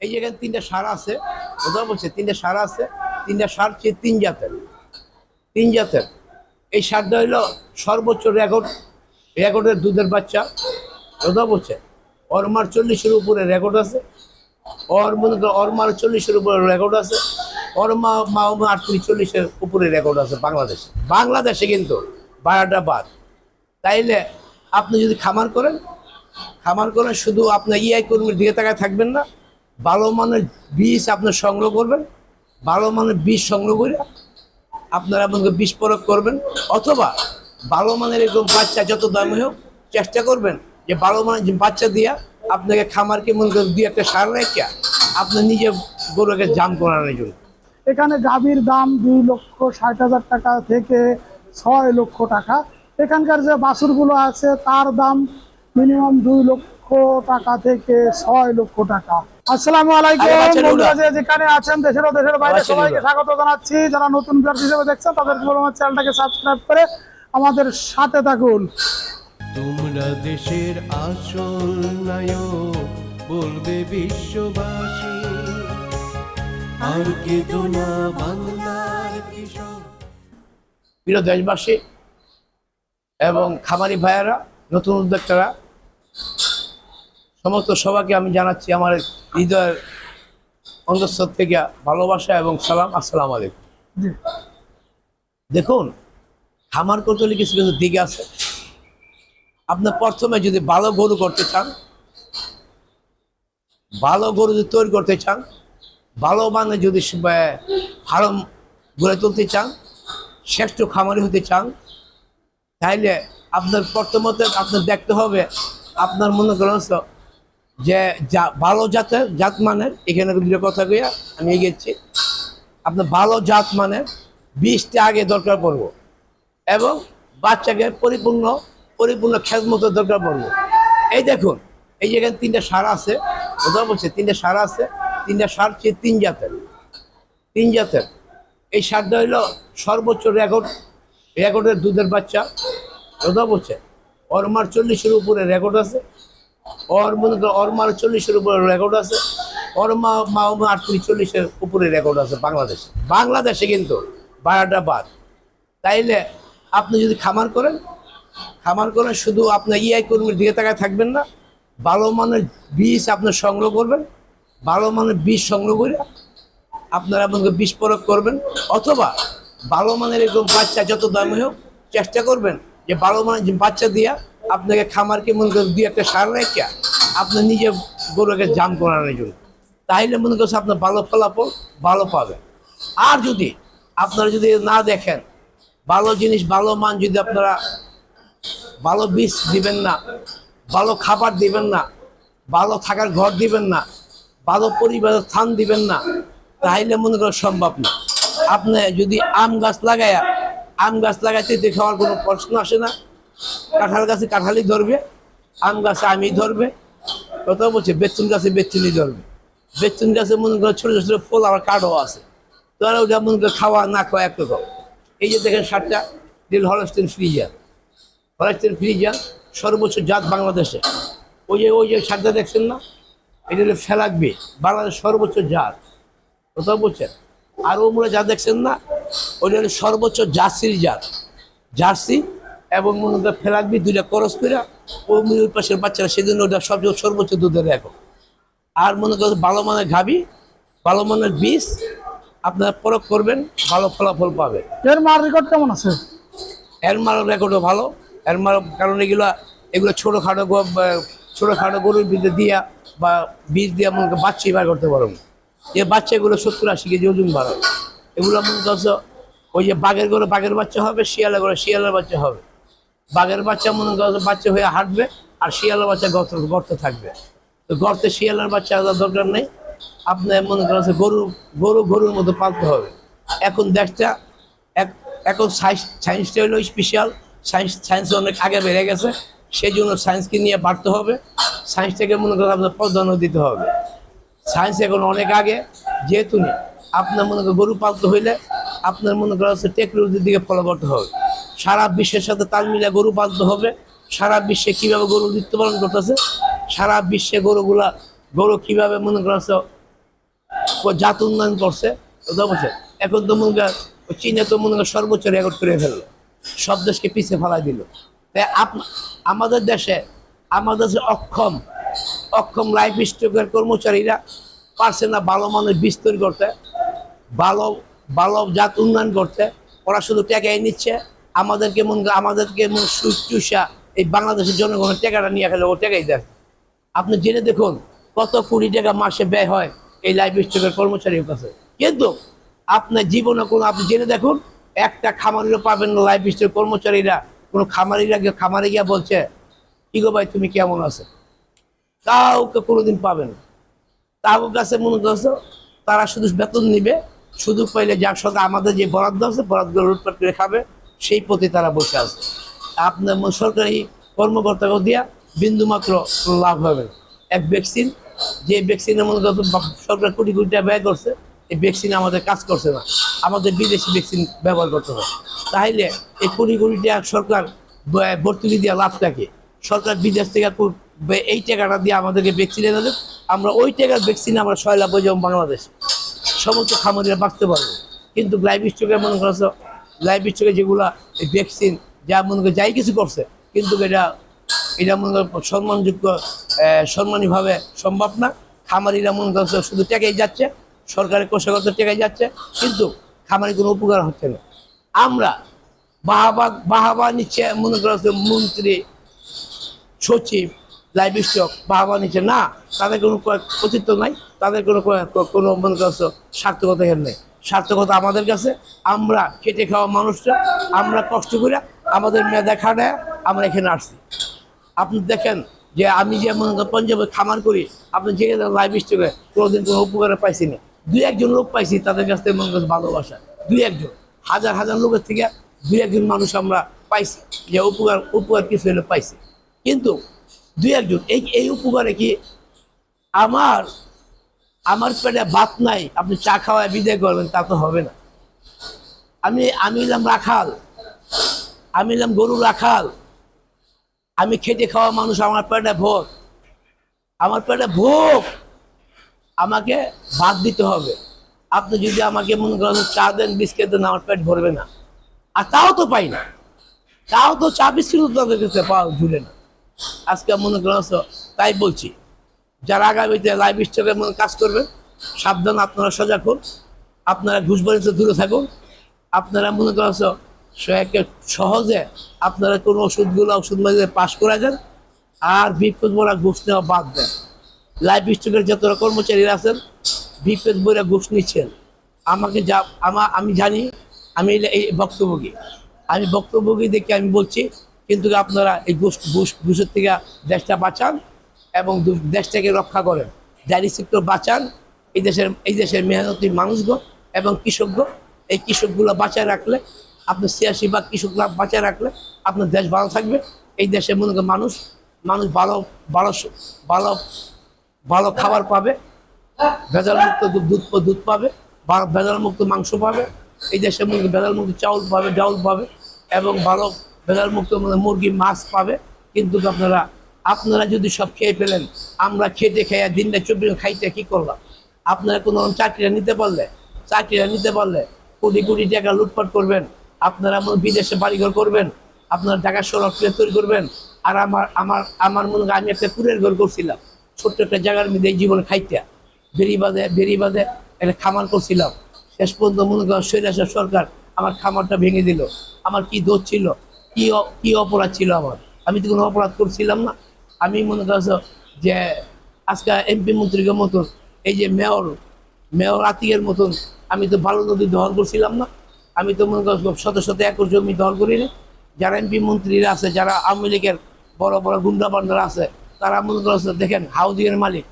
এই জায়গায় তিনটা সার আছে কোথাও বলছে তিনটা সার আছে, তিনটা সার হচ্ছে তিন জাতের তিন জাতের। এই সারটা হইল সর্বোচ্চ রেকর্ড, রেকর্ডের দুধের বাচ্চা। কোথাও বলছে অরমার চল্লিশের উপরে রেকর্ড আছে ওর মনে করো অরমার চল্লিশের উপরে রেকর্ড আছে, অরমা মাওমা আটত্রিশ চল্লিশের উপরে রেকর্ড আছে বাংলাদেশে। বাংলাদেশে কিন্তু বারোটা বাদ। তাইলে আপনি যদি খামার করেন খামার করেন শুধু আপনার ইআই কর্মীর দিকে তাকায় থাকবেন না ভালো মানের বীজ আপনি সংগ্রহ করবেন, ভালো মানের বীজ সংগ্রহ করে আপনারা করেন বিষ প্রয়োগ করবেন, অথবা ভালো মানের এরকম বাচ্চা যত দামি হোক চেষ্টা করবেন যে ভালো মানের বাচ্চা দিয়া আপনাকে খামারকে মনে করেন দুই একটা সার রেখে আপনি নিজে গরুকে জাম করানোর জন্য। এখানে গাভীর দাম দুই লক্ষ ষাট হাজার টাকা থেকে ছয় লক্ষ টাকা। এখানকার যে বাছুরগুলো আছে, তার দাম মিনিমাম দুই লক্ষ টাকা থেকে ছয় লক্ষ টাকা। আসসালামু আলাইকুম যেখানে আছেন দেশের ও দেশের বাইরে সবাইকে স্বাগত জানাচ্ছি। যারা নতুন ভিউয়ার হিসেবে দেখছেন তাদের বলব আমার চ্যানেলটাকে সাবস্ক্রাইব করে আমাদের সাথে থাকুন। তোমরা দেশের আসল নায়ক বলবে বিশ্ববাসী। আর কেঁদো না বাংলার কৃষক। প্রিয় দেশবাসী এবং খামারি ভাইয়েরা নতুন উদ্যোক্তারা সমস্ত সবাইকে আমি জানাচ্ছি আমার হৃদয়ের অন্তঃস্থল থেকে ভালোবাসা এবং সালাম আসসালাম আলাইকুম। দেখুন খামার করতে হলে কিছু কিছু দিক আছে। আপনার প্রথমে যদি ভালো গরু করতে চান ভালো গরু যদি তৈরি করতে চান ভালো মানে যদি ফার্ম গড়ে তুলতে চান শ্রেষ্ঠ খামারি হতে চান তাইলে আপনার প্রথমত আপনার দেখতে হবে আপনার মনে করেন যে যা ভালো জাতের জাত মানের, এখানে দুটো কথা কইয়া আমি এগিয়েছি আপনার ভালো জাত মানের বীজটা আগে দরকার পড়ব এবং বাচ্চাকে পরিপূর্ণ পরিপূর্ণ খেজমতো দরকার পড়ব। এই দেখুন, এই যেখানে তিনটা সার আছে কোথাও বলছে, তিনটা সার আছে, তিনটা সার চেয়ে তিন জাতের তিন জাতের। এই সারটা হইল সর্বোচ্চ রেকর্ড, রেকর্ডের দুধের বাচ্চা কোথাও বলছে। অরমার চল্লিশের উপরে রেকর্ড আছে ওর মনে করো অরমার চল্লিশের উপরে রেকর্ড আছে অরমা মাওমা আটত্রিশ, চল্লিশের উপরে রেকর্ড আছে বাংলাদেশে। বাংলাদেশে কিন্তু বারোটা বাদ তাইলে আপনি যদি খামার করেন খামার করেন, শুধু আপনার ইআই কর্মীর দিকে তাকায় থাকবেন না, ভালো মানের বীজ আপনার সংগ্রহ করবেন, ভালো মানের বীজ সংগ্রহ করে আপনারা আপনাকে বিষ প্রয়োগ করবেন, অথবা ভালো মানের এরকম বাচ্চা যত দামে হোক, চেষ্টা করবেন যে ভালো মানের বাচ্চা দিয়া আপনাকে খামারকে মনে করেন দুই একটা সার রেখে আপনি নিজে গরুকে জাম করানোর জন্য। তাইলে মনে করছে আপনার ভালো ফলাফল ভালো পাবেন। আর যদি আপনারা যদি না দেখেন, ভালো জিনিস, ভালো মান যদি আপনারা ভালো বীজ দিবেন না, ভালো খাবার দিবেন না, ভালো থাকার ঘর দিবেন না, ভালো পরিবারের স্থান দিবেন না তাইলে মনে করা সম্ভব না। আপনি যদি আম গাছ লাগায়া, আম গাছ লাগাইতে খাওয়ার কোনো প্রশ্ন আসে না। কাঁঠাল গাছে কাঁঠালই ধরবে, আম গাছে আমই ধরবে কত বলছে বেতুন গাছে বেতুনই ধরবে। বেতুন গাছে মনে করো ছোটো ছোটো ফুল আবার কাঠও আছে। তারা ওটা মনে করো খাওয়া না খাওয়া এক রকম। এই যে দেখেন সারটা ডিল হলস্টেন ফ্রিজার হলস্টেন ফ্রিজার সর্বোচ্চ জাত বাংলাদেশে। ওই যে ওই যে সারটা দেখছেন না? এটা হলো ফেলাকবি বাংলাদেশ সর্বোচ্চ জাত। কোথাও বলছেন আর ওগুলো যা দেখছেন না, ওইটা হলো সর্বোচ্চ জার্সির জাত। জার্সি এবং মনে করেন ফেলাকবি দুইটা করস করে ওই ওই পাশের বাচ্চারা সেদিন ওটা সবচেয়ে সর্বোচ্চ দুধের এখন আর মনে করেন ভালো মানের গাবি ভালো মানের বীজ আপনারা প্রয়োগ করবেন ভালো ফলাফল পাবে এর মার রেকর্ড কেমন আছে? এর মারও রেকর্ডও ভালো। এর মারও কারণ এগুলো এগুলো ছোটোখাটো ছোটোখাটো গরুর বিদে দিয়া বা বীজ দিয়ে মনে করেন বাচ্চাই বার করতে পারো যে বাচ্চাগুলো সত্তর আশি কেজি ওজন বাড়ো এগুলো মনে করছ ওই যে বাঘের গরু বাঘের বাচ্চা হবে শিয়ালের গরু শিয়ালের বাচ্চা হবে। বাঘের বাচ্চা, মনে বাচ্চা হয়ে হাঁটবে আর শিয়ালের বাচ্চা গর্ত, গর্তে থাকবে। তো গর্তে শিয়ালের বাচ্চা দরকার নেই। আপনার মনে করেন গরু গরু গরুর মতো পালতে হবে। এখন দেশটা এক, এখন সায়েন্স সায়েন্সটা হলো স্পেশাল সায়েন্স সায়েন্স অনেক আগে বেড়ে গেছে। সেই জন্য সায়েন্সকে নিয়ে বাড়তে হবে। সায়েন্সটাকে মনে করেন আপনার প্রাধান্য দিতে হবে। সায়েন্স এখন অনেক আগে। যেহেতু আপনার মনে করেন গরু পালতে হইলে আপনার মনে করা হচ্ছে টেকনোলজির দিকে ফলো করতে হবে। সারা বিশ্বের সাথে তাল মিলিয়ে গরু পালতে হবে। সারা বিশ্বে কীভাবে গরু নৃত্য পালন করতেছে সারা বিশ্বে গরুগুলা, গরু কীভাবে মনে করছে জাত উন্নয়ন করছে এখন তো মনে চীনে তো মনে করেন সর্বোচ্চ রেকর্ড করে ফেলল। সব দেশকে পিছিয়ে ফেলা দিল। তাই আমাদের দেশে, আমাদের যে অক্ষম অক্ষম লাইফ স্টকের কর্মচারীরা পারছে না ভালো মানুষ বীজ তৈরি করতে, ভালো ভালো জাত উন্নয়ন করতে। ওরা শুধু টাকাই নিচ্ছে আমাদেরকে মন আমাদেরকে মন চুষা এই বাংলাদেশের জনগণের টাকাটা নিয়ে খেলে ও টাকাই দেয়। আপনি জেনে দেখুন কত কোটি টাকা মাসে ব্যয় হয় এই লাইফ স্টকের কর্মচারীর কাছে। কিন্তু আপনার জীবনে কোনো আপনি জেনে দেখুন, একটা খামারিরও পাবেন না লাইফ স্টকের কর্মচারীরা। কোনো খামারিরা গিয়ে খামারে গিয়ে বলছে, কি গো ভাই, তুমি কেমন আছো? কাউকে কোনোদিন পাবেন তাদের কাছে মনে করছ, তারা শুধু বেতন নিবে শুধু পাইলে যার সাথে আমাদের যে বরাদ্দ আছে বরাদ্দ লুটপাট করে খাবে। সেই পথে তারা বসে আছে। আপনার সরকারি কর্মকর্তাকে দিয়া বিন্দু মাত্র লাভ হবে। এক ভ্যাকসিন যে ভ্যাকসিনের মনে করতো সরকার কোটি কোটি টাকা ব্যয় করছে, এই ভ্যাকসিন আমাদের কাজ করছে না। আমাদের বিদেশি ভ্যাকসিন ব্যবহার করতে হবে। তাইলে এই কোটি কোটি টাকা সরকার ভর্তুকি দেওয়া লাভটাকে সরকার বিদেশ থেকে এই টাকাটা দিয়ে আমাদেরকে ভ্যাকসিন এনে দেবে। আমরা ওই টাকার ভ্যাকসিন আমরা ছয় লাভ হয়ে যাব বাংলাদেশ। সমস্ত খামারিরা বাঁচতে পারব। কিন্তু লাইফ স্টকে মনে করছ লাইফ স্টকে যেগুলা এই ভ্যাকসিন যা মনে করে যাই কিছু করছে, কিন্তু এটা এটা মনে করো সম্মানযোগ্য সম্মানীভাবে সম্ভব না। খামারিরা মনে করছে শুধু টাকাই যাচ্ছে সরকারের কোষাগত টাকাই যাচ্ছে, কিন্তু খামারি কোনো উপকার হচ্ছে না। আমরা বাহাবা বাহাবা নিচ্ছে মনে করছে মন্ত্রী, সচিব লাইভ স্টক বাবা নিচে না, তাদের কোনো ক- কর্তৃত্ব নাই, তাদের কোনো কোনো মনে করছ সার্থকতা নেই। সার্থকতা আমাদের কাছে। আমরা খেটে খাওয়া মানুষরা আমরা কষ্ট করে আমাদের মেধা খাটায় আমরা এখানে আসছি। আপনি দেখেন যে আমি যে মনে পঞ্জাবে খামার করি, আপনি যে লাইভ স্টকে কোনোদিন কোনো উপকারে পাইছি না। দুই একজন লোক পাইছি, তাদের কাছ থেকে মনে করছে ভালোবাসা। দুই একজন, হাজার হাজার লোকের থেকে দুই একজন মানুষ আমরা পাইছি যে উপকার উপকার কিছু হলে পাইছি। কিন্তু দুই একজন, এই এই উপকারে কি আমার আমার পেটে ভাত নাই, আপনি চা খাওয়ায় বিদায় করবেন, তা তো হবে না। আমি আমি এলাম রাখাল। আমি এলাম গরু রাখাল। আমি খেটে খাওয়া মানুষ, আমার পেটে ভোগ। আমার পেটে ভোগ। আমাকে ভাত দিতে হবে। আপনি যদি আমাকে মনে করেন চা দেন, বিস্কিট দেন, আমার পেট ভরবে না। আর তাও তো পাই না। তাও তো চা, বিস্কিট তাদের কাছে পাওয়া জুড়ে না। আজকে মনে করেন, তাই বলছি যারা আগামীতে লাইভ স্টকের মনে কাজ করবেন সাবধান, আপনারা সজাগ হন। আপনারা ঘুষবাড়িতে দূরে থাকুন। আপনারা মনে সে- সহজে আপনারা কোনো ওষুধগুলো ওষুধ মাঝে পাস করে দেন, আর বিপদ বলা ঘুষ নেওয়া বাদ দেন। লাইভ স্টকের যত কর্মচারীরা আছেন, বিপদ বইরা ঘুষ নিচ্ছেন। আমাকে যা, আমা, আমি জানি, আমি এই- বক্তব্যকে। আমি বক্তব্যকে দেখে আমি বলছি, কিন্তু আপনারা এই ঘুষ ঘুষ ঘুষের থেকে দেশটা বাঁচান। এবং দেশটাকে রক্ষা করেন। ডায়রি সেক্টর বাঁচান, এই দেশের এই দেশের মেহনতি মানুষগণ এবং কৃষকগণ এই কৃষকগুলো বাঁচায় রাখলে, আপনার ছিয়াশি বা কৃষকরা বাঁচায় রাখলে আপনার দেশ ভালো থাকবে। এই দেশের মনে করেন মানুষ মানুষ ভালো ভালো ভালো ভালো খাবার পাবে ভেজাল মুক্ত দুধ দুধ পাবে বা ভেজাল মুক্ত মাংস পাবে, এই দেশে মুরগি ভেজাল মুক্ত চাউল পাবে, ডাউল পাবে এবং ভালো ভেজাল মুক্ত মানে মুরগি মাছ পাবে। কিন্তু আপনারা আপনারা যদি সব খেয়ে ফেলেন, আমরা খেতে খেয়ে দিনটা চব্বিশ খাইতে কি করলাম? আপনারা কোনো চাকরিটা নিতে পারলে, চাকরিটা নিতে পারলে কোটি কোটি টাকা লুটপাট করবেন, আপনারা মনে বিদেশে বাড়িঘর করবেন, আপনারা টাকা সড়ক তৈরি করবেন, আর আমার আমার আমার মনে আমি একটা কুড়ের ঘর করছিলাম, ছোট্ট একটা জায়গার মধ্যে এই জীবনে খাইতে। বেরিবাদে বেরিবাদে একটা খামার করছিলাম। শেষ পর্যন্ত মনে করেন সৈরাসের সরকার আমার খামারটা ভেঙে দিল। আমার কি দোষ ছিল? কি কি অপরাধ ছিল আমার? আমি তো কোনো অপরাধ করছিলাম না। আমি মনে করছ যে আজকে এমপি মন্ত্রীকে মতন, এই যে মেয়র মেয়র আতিকের মতন আমি তো ভালো নদী দখল করছিলাম না। আমি তো মনে করছ শত শত একর জমি দখল করিনি। যারা এমপি মন্ত্রীরা আছে, যারা আওয়ামী লীগের বড় বড় গুন্ডা বান্ডারা আছে, তারা মনে করছে দেখেন হাউজিংয়ের মালিক।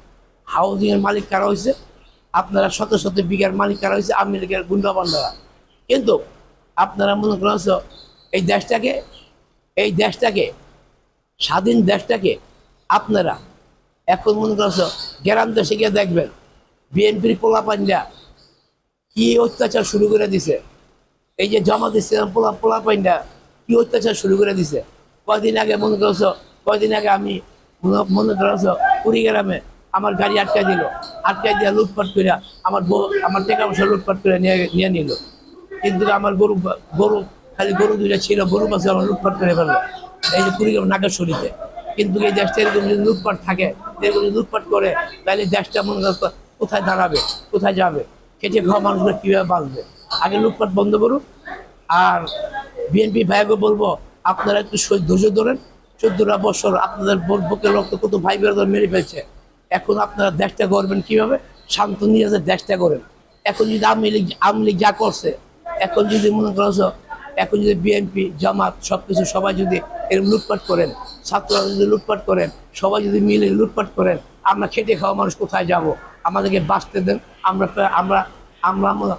হাউজিংয়ের মালিক কারা হয়েছে আপনারা শত শত বিঘার মালিক কারা হয়েছে আওয়ামী লীগের গুন্ডা বান্ডারা। কিন্তু আপনারা মনে করছে এই দেশটাকে এই দেশটাকে, স্বাধীন দেশটাকে আপনারা এখন মনে করছ গ্রাম দেশে গিয়ে দেখবেন, বিএনপির পোলা পাঞ্জা কি অত্যাচার শুরু করে দিছে। এই যে জমা দিচ্ছে পোলা পোলা পাইন্ডা কি অত্যাচার শুরু করে দিছে। কয়দিন আগে মনে করছ, কয়দিন আগে আমি মনে- মনে করছ কুড়িগ্রামে আমার গাড়ি আটকাই দিল। আটকাই দিয়ে লুটপাট করে আমার বউ, আমার টাকা পয়সা লুটপাট করে নিয়ে নিয়ে নিল। কিন্তু আমার গরু গরু, খালি গরু দুইটা ছিল, গরু পাশে আমার লুটপাট করে ফেলল। এই যে কুড়িগ্রাম নাগেশ্বরীতে। কিন্তু এই দেশটা এরকম যদি লুটপাট থাকে, এরকম যদি লুটপাট করে, তাহলে দেশটা মনে কোথায় দাঁড়াবে, কোথায় যাবে? খেটে খাওয়া মানুষগুলো কীভাবে বাঁচবে? আগে লুটপাট বন্ধ করুন আর বিএনপি ভাইকে বলব, আপনারা একটু ধৈর্য ধরেন। চোদ্দটা বছর আপনাদের বুকের রক্ত কত ভাই বেরোদের মেরে ফেলছে। এখন আপনারা দেশটা করবেন কীভাবে? শান্ত নিয়ে দেশটা করেন এখন যদি আওয়ামী লীগ আওয়ামী লীগ যা করছে, এখন যদি মনে করছ এখন যদি বিএনপি, জামাত সব কিছু সবাই যদি এরকম লুটপাট করেন, ছাত্ররা যদি লুটপাট করেন, সবাই যদি মিলে লুটপাট করেন, আমরা খেটে খাওয়া মানুষ কোথায় যাব? আমাদেরকে বাঁচতে দেন, আমরা আমরা আমরা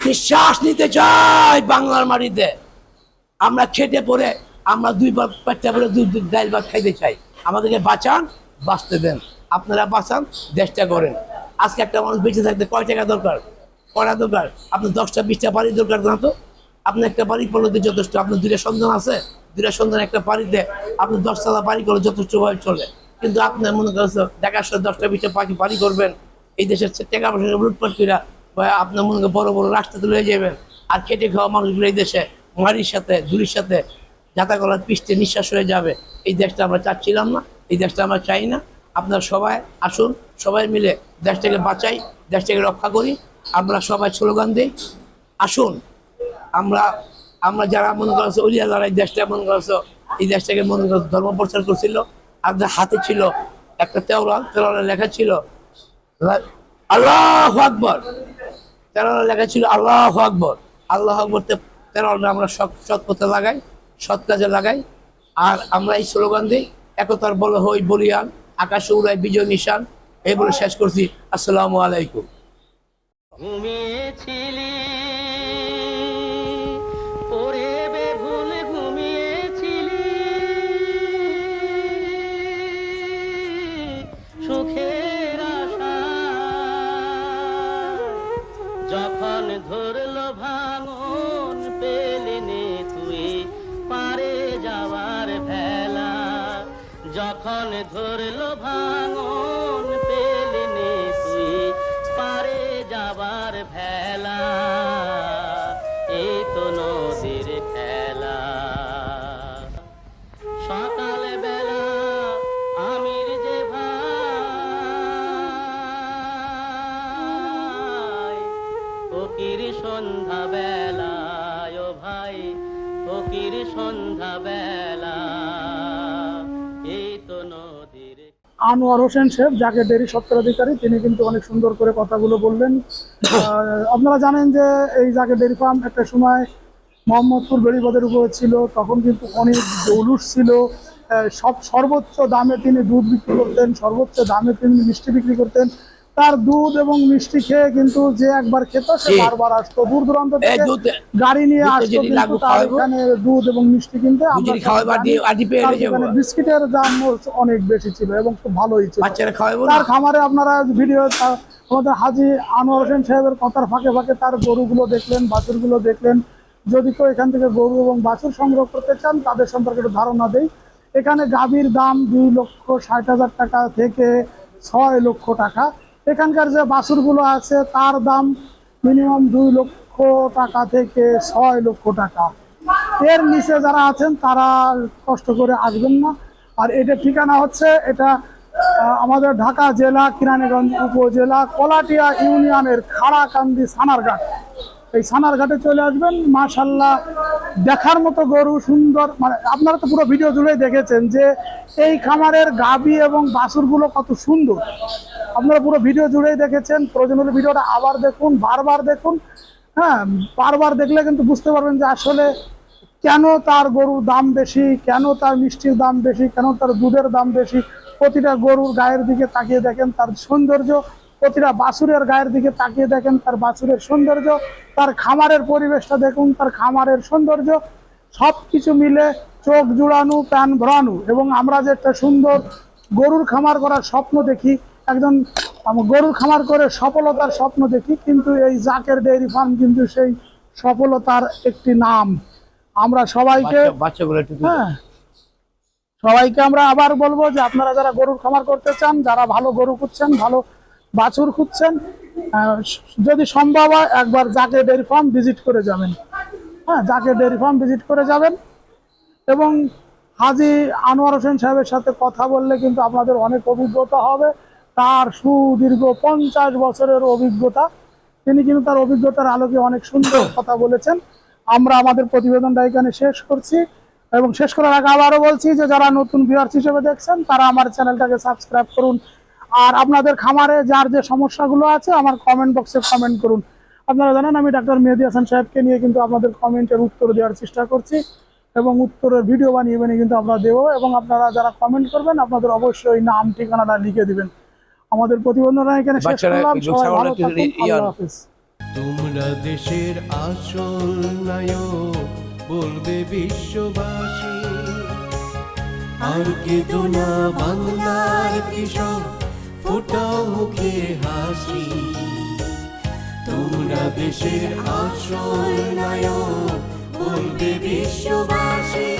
নিঃশ্বাস নিতে চাই বাংলার মাটিতে। আমরা খেটে পড়ে, আমরা দুই বার পেটটা পরে দুই ডাইল ভাত খাইতে চাই। আমাদেরকে বাঁচান, বাঁচতে দেন। আপনারা বাঁচান, দেশটা করেন আজকে একটা মানুষ বেঁচে থাকতে কয় টাকা দরকার? কয়টা দরকার? আপনার দশটা, বিশটা বাড়ি দরকার না তো? আপনার একটা বাড়ি করলে যথেষ্ট আপনার দুইটা সন্তান আছে, দুইটা সন্তান একটা বাড়িতে, আপনি দশতলা বাড়ি করলে যথেষ্টভাবে চলে। কিন্তু আপনার মনে করছে ঢাকার সাথে দশটা বিশটা পাখি বাড়ি করবেন, এই দেশের টাকা পয়সা লুটপাট আপনার মনে করেন বড় বড় রাস্তাতে লয়ে যাবেন আর খেটে খাওয়া মানুষগুলো এই দেশে মারির সাথে, ধুলির সাথে, যাতা করার পিষ্টে নিঃশ্বাস হয়ে যাবে। এই দেশটা আমরা চাচ্ছিলাম না, এই দেশটা আমরা চাই না। আপনারা সবাই আসুন, সবাই মিলে দেশটাকে বাঁচাই, দেশটাকে রক্ষা করি। আমরা সবাই স্লোগান দিই, আসুন। আমরা আমরা যারা মনে করছ উলিয়া লড়াই দেশটা মনে করছ এই দেশটাকে মনে করছ ধর্ম প্রচার করছিল আমাদের হাতে ছিল একটা তেওরাল তেওরালে লেখা ছিল আল্লাহ আকবর। তেরোটা লেখা ছিল আল্লাহ আকবর। আল্লাহ আকবর তেরোটা আমরা সৎ সৎ পথে লাগাই, সৎ কাজে লাগাই। আর আমরা এই স্লোগান দিই, একতার বল হই বলিয়ান, আকাশে উড়াই বিজয় নিশান। এই বলে শেষ করছি। আসসালামু আলাইকুম। ঘুমিয়েছিলি যখন ধরল ভাঙন পেলিনি তুই পারে যাওয়ার ভেলা। যখন ধরল ভাঙন ফকির সন্ধ্যা বেলায় ভাই, ফকির সন্ধ্যা বেলা এই তো নদীর আনোয়ার হোসেন শেখ, যাকে ডেরি সত্তরাধিকারী তিনি কিন্তু অনেক সুন্দর করে কথাগুলো বললেন। আপনারা জানেন যে এই যাকে ডেরি ফার্ম একটা সময় মোহাম্মদপুর বেড়িবাদের উপরে ছিল, তখন কিন্তু অনেক জৌলুস ছিল। সব সর্বোচ্চ দামে তিনি দুধ বিক্রি করতেন, সর্বোচ্চ দামে তিনি মিষ্টি বিক্রি করতেন। তার দুধ এবং মিষ্টি খেয়ে কিন্তু যে একবার খেত সে বারবার আসতো। দূর দূরান্ত থেকে গাড়ি নিয়ে আসতো কিন্তু তার এখানে দুধ এবং মিষ্টি কিনতে বিস্কিটের দাম অনেক বেশি ছিল এবং খুব ভালোই ছিল। তার খামারে আপনারা ভিডিও আমাদের হাজি আনোয়ার হোসেন সাহেবের কথার ফাঁকে ফাঁকে তার গরুগুলো দেখলেন বাছুরগুলো দেখলেন। যদি কেউ এখান থেকে গরু এবং বাছুর সংগ্রহ করতে চান তাদের সম্পর্কে একটু ধারণা দেই। এখানে গাভীর দাম দুই লক্ষ ষাট হাজার টাকা থেকে ছয় লক্ষ টাকা। এখানকার যে বাছুরগুলো আছে, তার দাম মিনিমাম দুই লক্ষ টাকা থেকে ছয় লক্ষ টাকা। এর নিচে যারা আছেন, তারা কষ্ট করে আসবেন না। আর এটা ঠিকানা হচ্ছে, এটা আমাদের ঢাকা জেলা, কিরানীগঞ্জ উপজেলা, কলাটিয়া ইউনিয়নের খাড়াকান্দি, সানারঘাট। এই সানারঘাটে চলে আসবেন। মাশাল্লাহ দেখার মতো গরু, সুন্দর মানে আপনারা তো পুরো ভিডিও জুড়েই দেখেছেন যে এই খামারের গাবি এবং বাছুরগুলো কত সুন্দর। আপনারা পুরো ভিডিও জুড়েই দেখেছেন। প্রয়োজন হলে ভিডিওটা আবার দেখুন, বারবার দেখুন। হ্যাঁ বারবার দেখলে কিন্তু বুঝতে পারবেন যে আসলে কেন তার গরুর দাম বেশি, কেন তার মিষ্টির দাম বেশি, কেন তার দুধের দাম বেশি। প্রতিটা গরুর গায়ের দিকে তাকিয়ে দেখেন, তার সৌন্দর্য প্রতিটা বাছুরের গায়ের দিকে তাকিয়ে দেখেন তার বাছুরের সৌন্দর্য তার খামারের পরিবেশটা দেখুন তার খামারের সৌন্দর্য সব কিছু মিলে চোখ জুড়ানো প্যান ভরানো। এবং আমরা যে একটা সুন্দর গরুর খামার করার স্বপ্ন দেখি একজন গরুর খামার করে সফলতার স্বপ্ন দেখি কিন্তু এই জাকের ডেয়ারি ফার্ম কিন্তু সেই সফলতার একটি নাম। আমরা সবাইকে। হ্যাঁ। সবাইকে আমরা আবার বলব যে আপনারা যারা গরুর খামার করতে চান যারা ভালো গরু খুঁজছেন ভালো বাছুর খুঁজছেন যদি সম্ভব হয় একবার জাকে ডেয়ারি ফার্ম ভিজিট করে যাবেন। হ্যাঁ জাকে ডেয়ারি ফার্ম ভিজিট করে যাবেন। এবং হাজি আনোয়ার হোসেন সাহেবের সাথে কথা বললে কিন্তু আপনাদের অনেক অভিজ্ঞতা হবে। তার সুদীর্ঘ পঞ্চাশ বছরের অভিজ্ঞতা। তিনি কিন্তু তার অভিজ্ঞতার আলোকে অনেক সুন্দর কথা বলেছেন। আমরা আমাদের প্রতিবেদনটা এখানে শেষ করছি এবং শেষ করার আগে আবারও বলছি যে যারা নতুন ভিউয়ার্স হিসেবে দেখছেন, তারা আমার চ্যানেলটাকে সাবস্ক্রাইব করুন। আর আপনাদের খামারে যার যে সমস্যাগুলো আছে আমার কমেন্ট বক্সে কমেন্ট করুন। আপনারা জানেন আমি ডাক্তার মেহেদি হাসান সাহেবকে নিয়ে কিন্তু আপনাদের কমেন্টের উত্তর দেওয়ার চেষ্টা করছি এবং উত্তরের ভিডিও বানিয়ে বানিয়ে কিন্তু আমরা দেবো এবং আপনারা যারা কমেন্ট করবেন আপনাদের অবশ্যই নাম ঠিকানাটা লিখে দিবেন। আমাদের প্রতিবেদনটা এখানে শেষ করলাম। সবাই ভালো থাকুন আল্লাহ হাফেজ। তোমরা দেশের আসল নায়ক বলবে বিশ্ববাসী। আর না বাংলার কৃষক। ফোটাও মুখে হাসি। তোমরা দেশের আসল নায়ক বলবে বিশ্ববাসী।